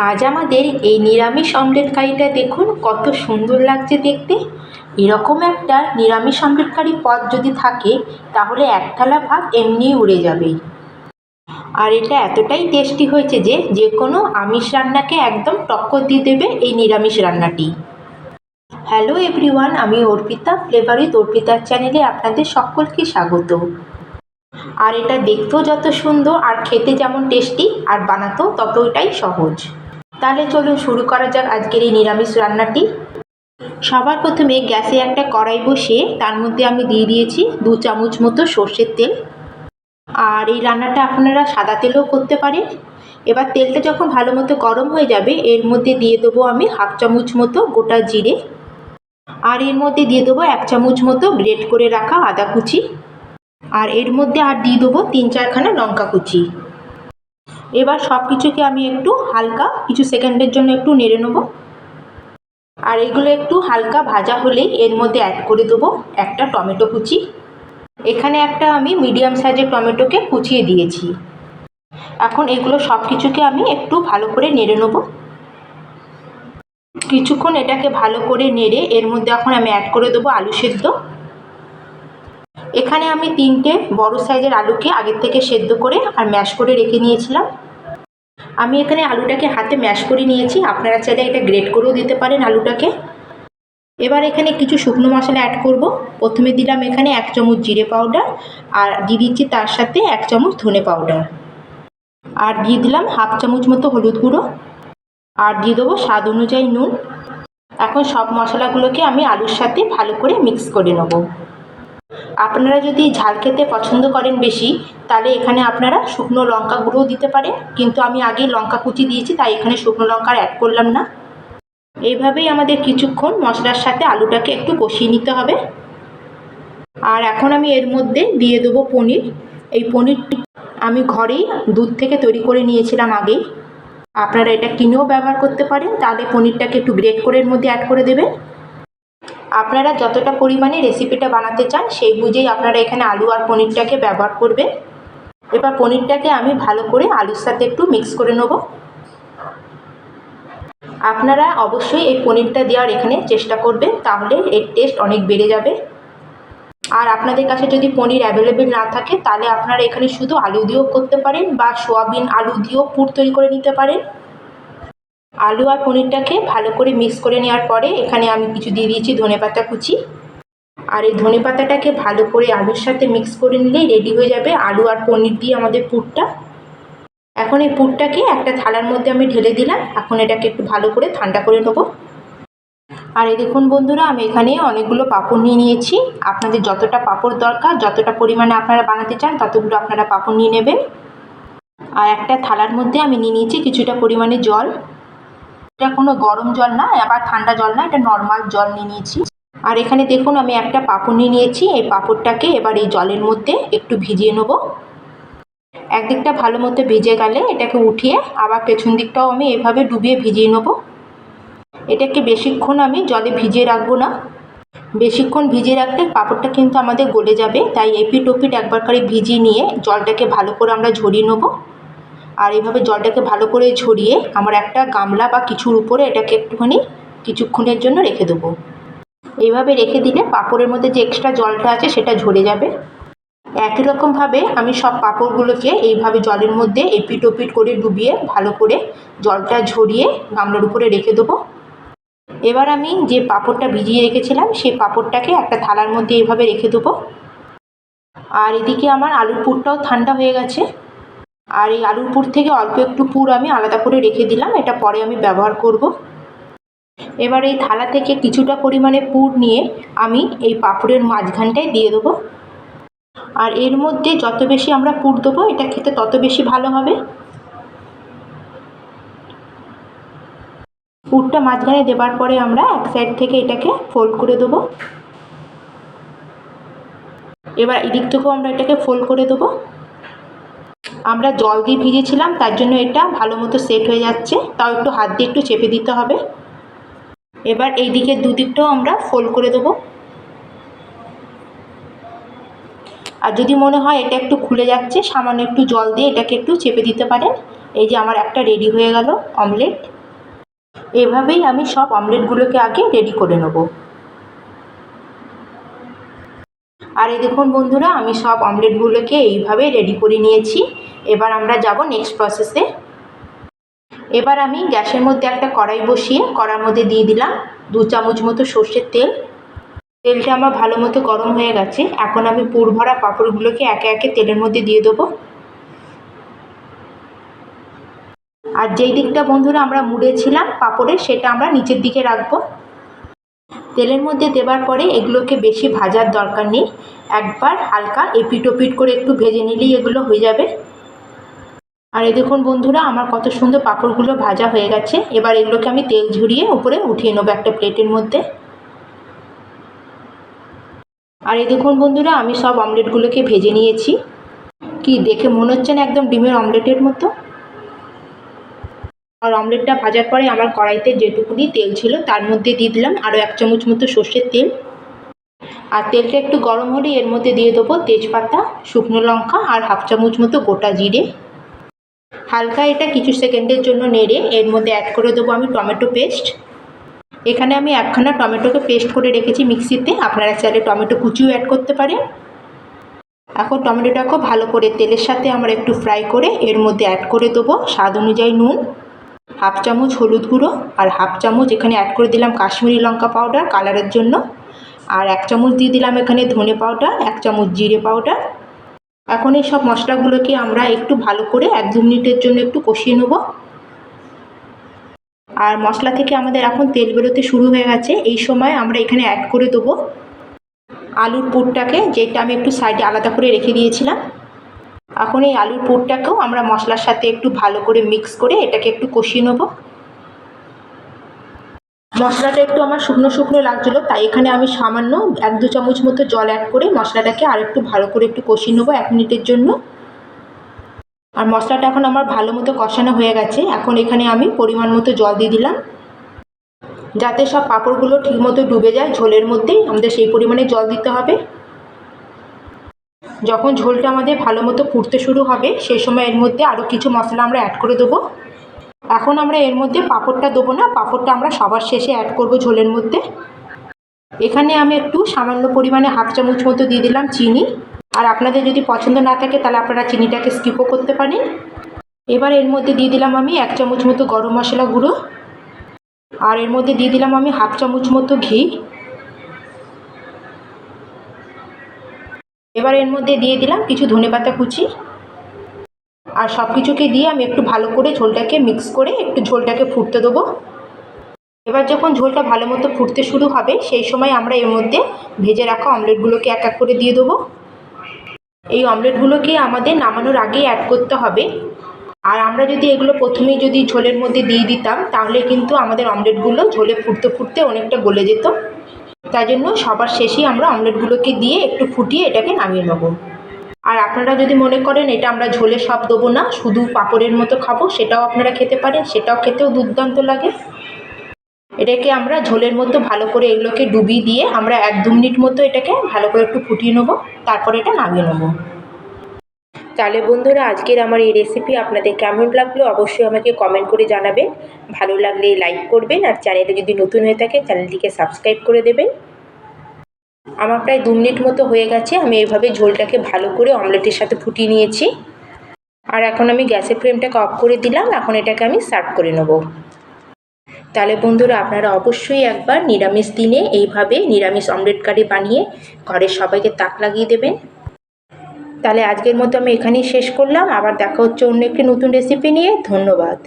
আজ আমাদের এই নিরামিষ অমলেট কারিটা দেখুন, কত সুন্দর লাগছে দেখতে। এরকম একটা নিরামিষ অমলেট পদ যদি থাকে, তাহলে এক থালা ভাত এমনিই উড়ে যাবে। আর এটা এতটাই টেস্টি হয়েছে যে যে কোনো আমিষ রান্নাকে একদম টক্কর দিয়ে দেবে এই নিরামিষ রান্নাটি। হ্যালো এভরিওয়ান, আমি অর্পিতা, ফ্লেভার উইথ অর্পিতার চ্যানেলে আপনাদের সকলকে স্বাগত। আর এটা দেখতেও যত সুন্দর, আর খেতে যেমন টেস্টি, আর বানাতেও ততটাই সহজ। তাহলে চলুন শুরু করা যাক আজকের এই নিরামিষ রান্নাটি। সবার প্রথমে গ্যাসে একটা কড়াই বসিয়ে তার মধ্যে আমি দিয়ে দিয়েছি দু চামচ মতো সর্ষের তেল। আর এই রান্নাটা আপনারা সাদা তেলেও করতে পারেন। এবার তেলটা যখন ভালো মতো গরম হয়ে যাবে, এর মধ্যে দিয়ে দেবো আমি হাফ চামচ মতো গোটা জিরে। আর এর মধ্যে দিয়ে দেবো এক চামচ মতো গ্রেট করে রাখা আদা কুচি। আর এর মধ্যে আর দিয়ে দেবো তিন চারখানা লঙ্কা কুচি। এবার সব কিছুকে আমি একটু হালকা, কিছু সেকেন্ডের জন্য একটু নেড়ে নেব। আর এগুলো একটু হালকা ভাজা হলেই এর মধ্যে অ্যাড করে দেবো একটা টমেটো কুচি। এখানে একটা আমি মিডিয়াম সাইজের টমেটোকে কুচিয়ে দিয়েছি। এখন এগুলো সব কিছুকে আমি একটু ভালো করে নেড়ে নেব। কিছুক্ষণ এটাকে ভালো করে নেড়ে এর মধ্যে এখন আমি অ্যাড করে দেবো আলু সেদ্ধ। এখানে আমি তিনটে বড় সাইজের আলুকে আগের থেকে সেদ্ধ করে আর ম্যাশ করে রেখে নিয়েছিলাম। আমি এখানে আলুটাকে হাতে ম্যাশ করে নিয়েছি। আপনারা চাইলে এটা গ্রেট করেও দিতে পারেন আলুটাকে। এবার এখানে কিছু শুকনো মশলা অ্যাড করব। প্রথমে দিলাম এখানে এক চামচ জিরে পাউডার আর দিয়ে দিচ্ছি তার সাথে এক চামচ ধনে পাউডার আর দিয়ে দিলাম হাফ চামচ মতো হলুদ গুঁড়ো। আর দিয়ে দেবো স্বাদ অনুযায়ী নুন। এখন সব মশলাগুলোকে আমি আলুর সাথে ভালো করে মিক্স করে নেব। আপনারা যদি ঝাল খেতে পছন্দ করেন বেশি, তাহলে এখানে আপনারা শুকনো লঙ্কা গুঁড়োও দিতে পারেন। কিন্তু আমি আগে লঙ্কা কুচি দিয়েছি, তাই এখানে শুকনো লঙ্কার অ্যাড করলাম না। এইভাবেই আমাদের কিছুক্ষণ মশলার সাথে আলুটাকে একটু কষিয়ে নিতে হবে। আর এখন আমি এর মধ্যে দিয়ে দেবো পনির। এই পনিরটি আমি ঘরেই দুধ থেকে তৈরি করে নিয়েছিলাম আগেই। আপনারা এটা কিনেও ব্যবহার করতে পারেন। তাহলে পনিরটাকে একটু গ্রেট করে এর মধ্যে অ্যাড করে দেবেন। আপনারা যতটা পরিমাণে রেসিপিটা বানাতে চান, সেই বুঝেই আপনারা এখানে আলু আর পনিরটাকে ব্যবহার করবেন। এবার পনিরটাকে আমি ভালো করে আলুর সাথে একটু মিক্স করে নেব। আপনারা অবশ্যই এই পনিরটা দেওয়ার এখানে চেষ্টা করবেন, তাহলে এর টেস্ট অনেক বেড়ে যাবে। আর আপনাদের কাছে যদি পনির অ্যাভেলেবেল না থাকে, তাহলে আপনারা এখানে শুধু আলু দিয়েও করতে পারেন বা সোয়াবিন আলু দিয়েও পুর তৈরি করে নিতে পারেন। আলু আর পনিরটাকে ভালো করে মিক্স করে নেওয়ার পরে এখানে আমি কিছু দিয়ে দিয়েছি ধনে পাতা কুচি। আর এই ধনে পাতাটাকে ভালো করে আলুর সাথে মিক্স করে নিলেই রেডি হয়ে যাবে আলু আর পনির দিয়ে আমাদের পুরটা। এখন এই পুরটাকে একটা থালার মধ্যে আমি ঢেলে দিলাম, এখন এটাকে একটু ভালো করে ঠান্ডা করে নেব। আর এই দেখুন বন্ধুরা, আমি এখানে অনেকগুলো পাপড় নিয়ে নিয়েছি। আপনাদের যতটা পাপড় দরকার, যতটা পরিমাণে আপনারা বানাতে চান, ততগুলো আপনারা পাঁপড় নিয়ে নেবেন। আর একটা থালার মধ্যে আমি নিয়ে নিয়েছি কিছুটা পরিমাণে জল। এটা কোনো গরম জল না, আবার ঠান্ডা জল না, এটা নর্মাল জল নিয়ে নিয়েছি। আর এখানে দেখুন, আমি একটা পাঁপড় নিয়ে নিয়েছি, এই পাঁপড়টাকে এবার এই জলের মধ্যে একটু ভিজিয়ে নেব। একদিকটা ভালো মতো ভিজে গেলে এটাকে উঠিয়ে আবার পেছন দিকটাও আমি এভাবে ডুবিয়ে ভিজিয়ে নেব। এটাকে বেশিক্ষণ আমি জলে ভিজিয়ে রাখব না। বেশিক্ষণ ভিজিয়ে রাখলে পাঁপড়টা কিন্তু আমাদের গলে যাবে, তাই এপিট ওপিট একবার করে ভিজিয়ে নিয়ে জলটাকে ভালো করে আমরা ঝরিয়ে নেব। আর এইভাবে জলটাকে ভালো করে ঝরিয়ে আমার একটা গামলা বা কিছুর উপরে এটাকে একটুখানি কিছুক্ষণের জন্য রেখে দেবো। এইভাবে রেখে দিলে পাঁপড়ের মধ্যে যে এক্সট্রা জলটা আছে সেটা ঝরে যাবে। একই রকমভাবে আমি সব পাঁপড়গুলোকে এইভাবে জলের মধ্যে এপিট ওপিট করে ডুবিয়ে ভালো করে জলটা ঝরিয়ে গামলার উপরে রেখে দেবো। এবার আমি যে পাঁপড়টা ভিজিয়ে রেখেছিলাম সেই পাঁপড়টাকে একটা থালার মধ্যে এইভাবে রেখে দেবো। আর এদিকে আমার আলুর পুরটাও ঠান্ডা হয়ে গেছে। আর এই আলুর পুর থেকে অল্প একটু পুর আমি আলাদা করে রেখে দিলাম, এটা পরে আমি ব্যবহার করব। এবার এই থালা থেকে কিছুটা পরিমাণে পুর নিয়ে আমি এই পাঁপড়ের মাঝখানটায় দিয়ে দেবো। আর এর মধ্যে যত বেশি আমরা পুর দেবো, এটা খেতে তত বেশি ভালো হবে। পুরটা মাঝখানে দেবার পরে আমরা এক সাইড থেকে এটাকে ফোল্ড করে দেবো। এবার এদিক থেকেও আমরা এটাকে ফোল্ড করে দেবো। আমরা জল দিয়ে ভিজেছিলাম তার জন্য এটা ভালো মতো সেট হয়ে যাচ্ছে। তাও একটু হাত দিয়ে একটু চেপে দিতে হবে। এবার এই দিকের দুদিকটাও আমরা ফোল্ড করে দেবো। আর যদি মনে হয় এটা একটু খুলে যাচ্ছে, সামান্য একটু জল দিয়ে এটাকে একটু চেপে দিতে পারেন। এই যে আমার একটা রেডি হয়ে গেল অমলেট এভাবেই আমি সব অমলেটগুলোকে আগে রেডি করে নেব। আর এই দেখুন বন্ধুরা, আমি সব অমলেটগুলোকে এইভাবে রেডি করে নিয়েছি। এবার আমরা যাব নেক্সট প্রসেসে এবার আমি গ্যাসের মধ্যে একটা কড়াই বসিয়ে কড়ার মধ্যে দিয়ে দিলাম দু চামচ মতো সর্ষের তেল। তেলটা আমার ভালো মতো গরম হয়ে গেছে। এখন আমি পুর ভরা পাঁপড়গুলোকে একে একে তেলের মধ্যে দিয়ে দেবো। আর যেই দিকটা বন্ধুরা আমরা মুড়েছিলাম পাঁপড়ের, সেটা আমরা নিচের দিকে রাখব। তেলের মধ্যে দেওয়ার পরে এগুলোকে বেশি ভাজার দরকার নেই। একবার হালকা এপিট ওপিট করে একটু ভেজে নিলেই এগুলো হয়ে যাবে। আর এই দেখুন বন্ধুরা, আমার কত সুন্দর পাঁপড়গুলো ভাজা হয়ে গেছে। এবার এগুলোকে আমি তেল ঝরিয়ে উপরে উঠিয়ে নেব একটা প্লেটের মধ্যে। আর এই দেখুন বন্ধুরা, আমি সব অমলেটগুলোকে ভেজে নিয়েছি। কি দেখে মনে হচ্ছে না একদম ডিমের অমলেটের মতো? আর অমলেটটা ভাজার পরে আমার কড়াইতে যেটুকুনি তেল ছিল তার মধ্যে দিয়ে দিলাম আরও এক চামচ মতো সর্ষের তেল। আর তেলটা একটু গরম হলে এর মধ্যে দিয়ে দেবো তেজপাতা, শুকনো লঙ্কা আর হাফ চামচ মতো গোটা জিরে। হালকা এটা কিছু সেকেন্ডের জন্য নেড়ে এর মধ্যে অ্যাড করে দেবো আমি টমেটো পেস্ট এখানে আমি একখানা টমেটোকে পেস্ট করে রেখেছি মিক্সিতে আপনারা চাইলে টমেটো কুচিও অ্যাড করতে পারেন। এখন টমেটোটা খুব ভালো করে তেলের সাথে আমরা একটু ফ্রাই করে এর মধ্যে অ্যাড করে দেবো স্বাদ অনুযায়ী নুন, হাফ চামচ হলুদ গুঁড়ো আর হাফ চামচ এখানে অ্যাড করে দিলাম কাশ্মীরি লঙ্কা পাউডার কালারের জন্য। আর এক চামচ দিয়ে দিলাম এখানে ধনে পাউডার এক চামচ জিরে পাউডার এখন এই সব মশলাগুলোকে আমরা একটু ভালো করে এক দু মিনিটের জন্য একটু কষিয়ে নেব। আর মশলা থেকে আমাদের এখন তেল বেরোতে শুরু হয়ে গেছে। এই সময় আমরা এখানে অ্যাড করে দেবো আলুর পুরটাকে, যেটা আমি একটু সাইডে আলাদা করে রেখে দিয়েছিলাম। এখন এই আলুর পুরটাকেও আমরা মশলার সাথে একটু ভালো করে মিক্স করে এটাকে একটু কষিয়ে নেব। মশলাটা একটু আমার শুকনো শুকনো লাগছিল, তাই এখানে আমি সামান্য এক দু চামচ মতো জল অ্যাড করে মশলাটাকে আর একটু ভালো করে একটু কষিয়ে নেব এক মিনিটের জন্য। আর মশলাটা এখন আমার ভালো মতো কষানো হয়ে গেছে, এখন এখানে আমি পরিমাণ মতো জল দিয়ে দিলাম। যাতে সব পাঁপড়গুলো ঠিকমতো ডুবে যায়, ঝোলের মধ্যেই আমাদের সেই পরিমাণে জল দিতে হবে। যখন ঝোলটা আমাদের ভালো মতো ফুটতে শুরু হবে, সেই সময় এর মধ্যে আরও কিছু মশলা আমরা অ্যাড করে দেবো। এখন আমরা এর মধ্যে পাঁপড়টা দেবো না, পাঁপড়টা আমরা সবার শেষে অ্যাড করব ঝোলের মধ্যে। এখানে আমি একটু সামান্য পরিমাণে হাফ চামচ মতো দিয়ে দিলাম চিনি। আর আপনাদের যদি পছন্দ না থাকে, তাহলে আপনারা চিনিটাকে স্কিপও করতে পারেন। এবার এর মধ্যে দিয়ে দিলাম আমি এক চামচ মতো গরম মশলা গুঁড়ো। আর এর মধ্যে দিয়ে দিলাম আমি হাফ চামচ মতো ঘি। এবার এর মধ্যে দিয়ে দিলাম কিছু ধনেপাতা কুচি। আর সব কিছুকে দিয়ে আমি একটু ভালো করে ঝোলটাকে মিক্স করে একটু ঝোলটাকে ফুটতে দেবো। এবার যখন ঝোলটা ভালো মতো ফুটতে শুরু হবে, সেই সময় আমরা এর মধ্যে ভেজে রাখা অমলেটগুলোকে এক এক করে দিয়ে দেবো। এই অমলেটগুলোকে আমাদের নামানোর আগেই অ্যাড করতে হবে। আর আমরা যদি এগুলো প্রথমেই যদি ঝোলের মধ্যে দিয়ে দিতাম, তাহলে কিন্তু আমাদের অমলেটগুলো ঝোলে ফুটতে ফুটতে অনেকটা গলে যেত। তাই জন্য সবার শেষেই আমরা অমলেটগুলোকে দিয়ে একটু ফুটিয়ে এটাকে নামিয়ে নেব। আর আপনারা যদি মনে করেন এটা আমরা ঝোলে সব দেবো না, শুধু পাঁপড়ের মতো খাব, সেটাও আপনারা খেতে পারেন, সেটাও খেতেও দুর্দান্ত লাগে। এটাকে আমরা ঝোলের মধ্যে ভালো করে এগুলোকে ডুবিয়ে দিয়ে আমরা এক দু মিনিট মতো এটাকে ভালো করে একটু ফুটিয়ে নেব, তারপরে এটা নামিয়ে নেব। তাহলে বন্ধুরা, আজকের আমার এই রেসিপি আপনাদের কেমন লাগল অবশ্যই আমাকে কমেন্ট করে জানাবেন। ভালো লাগলে লাইক করবেন আর চ্যানেলে যদি নতুন হয়ে থাকে চ্যানেলটিকে সাবস্ক্রাইব করে দেবেন। আমার প্রায় দু মিনিট মতো হয়ে গেছে, আমি এইভাবে ঝোলটাকে ভালো করে অমলেটের সাথে ফুটিয়ে নিয়েছি। আর এখন আমি গ্যাসের ফ্লেমটাকে অফ করে দিলাম, এখন এটাকে আমি সার্ভ করে নেব। তাহলে বন্ধুরা, আপনারা অবশ্যই একবার নিরামিষ দিনে এইভাবে নিরামিষ অমলেট কারি বানিয়ে ঘরের সবাইকে তাক লাগিয়ে দেবেন। তাহলে আজকের মতো আমি এখানেই শেষ করলাম, আবার দেখা হচ্ছে অন্য একটি নতুন রেসিপি নিয়ে। ধন্যবাদ।